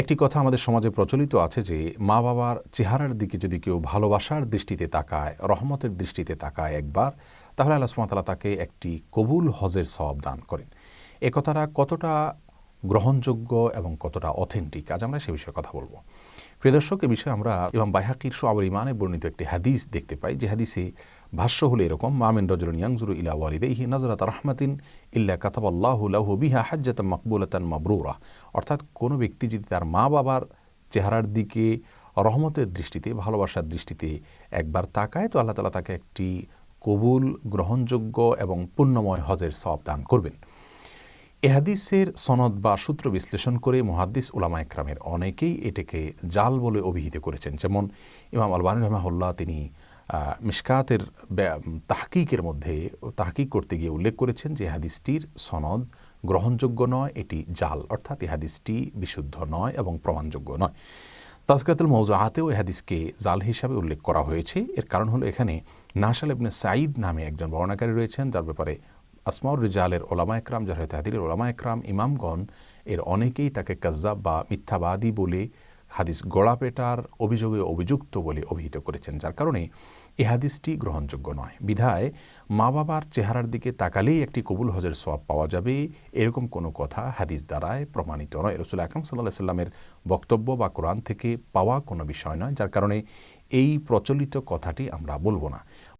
একটি কথা আমাদের সমাজে প্রচলিত আছে যে, মা বাবার চেহারার দিকে যদি কেউ ভালোবাসার দৃষ্টিতে তাকায়, রহমতের দৃষ্টিতে তাকায় একবার, তাহলে আল্লাহ সুমাতালা তাকে একটি কবুল হজের সব দান করেন। এ কথাটা কতটা গ্রহণযোগ্য এবং কতটা অথেন্টিক, আজ আমরা সে বিষয়ে কথা বলব। প্রিয় দর্শক, এ বিষয়ে আমরা ইমাম বাইহাকির সোয়াবর ইমানে বর্ণিত একটি হাদিস দেখতে পাই, যে হাদিসে ভাষ্য হলো এরকম মামিন রজরুন ইয়াংজুরু ইলা ওয়ালিদাইহি নাজরাত রাহমাতিন ইল্লা কাতাবাল্লাহু লাহু বিহা হাজ্জাতান মাকবুলাতান মাবরুরা। অর্থাৎ কোনো ব্যক্তি যদি তার মা বাবার চেহারার দিকে, রহমতের দৃষ্টিতে, ভালোবাসার দৃষ্টিতে একবার তাকায়, তো আল্লাহ তালা তাকে একটি কবুল, গ্রহণযোগ্য এবং পুণ্যময় হজের সব দান করবেন। এহাদিসের সনদ বা সূত্র বিশ্লেষণ করে মহাদ্দিস উলামা একরামের অনেকেই এটাকে জাল বলে অভিহিত করেছেন। যেমন ইমাম আলবানী রহমাহুল্লাহ তিনি ব্যা- তাহকিকের মধ্যে তাহকিক করতে গিয়ে উল্লেখ করেছেন যে হাদিসটির সনদ গ্রহণযোগ্য নয়, এটি জাল, অর্থাৎ এই হাদিসটি বিশুদ্ধ নয় এবং প্রমাণযোগ্য নয়। তাজকাতুল মৌজাহাতেও এই হাদিসকে জাল হিসাবে উল্লেখ করা হয়েছে। এর কারণ হলো এখানে নাসাল ইবনে সাঈদ নামে একজন বর্ণাকারী রয়েছেন, যার ব্যাপারে আসমাউর রিজালের ওলামা একরাম, যারা তাহাদিরের ওলামা একরাম, ইমামগণ এর অনেকেই তাকে কাজ্জাব বা মিথ্যাবাদী বলে হাদিস গোড়াপেটার অভিযোগে অভিযুক্ত বলে অভিহিত করেছেন, যার কারণে এ হাদিসটি গ্রহণযোগ্য নয়। বিধায় মা বাবার চেহারার দিকে তাকালেই একটি কবুল হজের সোয়াব পাওয়া যাবে, এরকম কোনো কথা হাদিস দ্বারায় প্রমাণিত নয়। রসুল আকরম সাল্লাহ সাল্লামের বক্তব্য বা কোরআন থেকে পাওয়া কোনো বিষয় নয়, যার কারণে এই প্রচলিত কথাটি আমরা বলব না।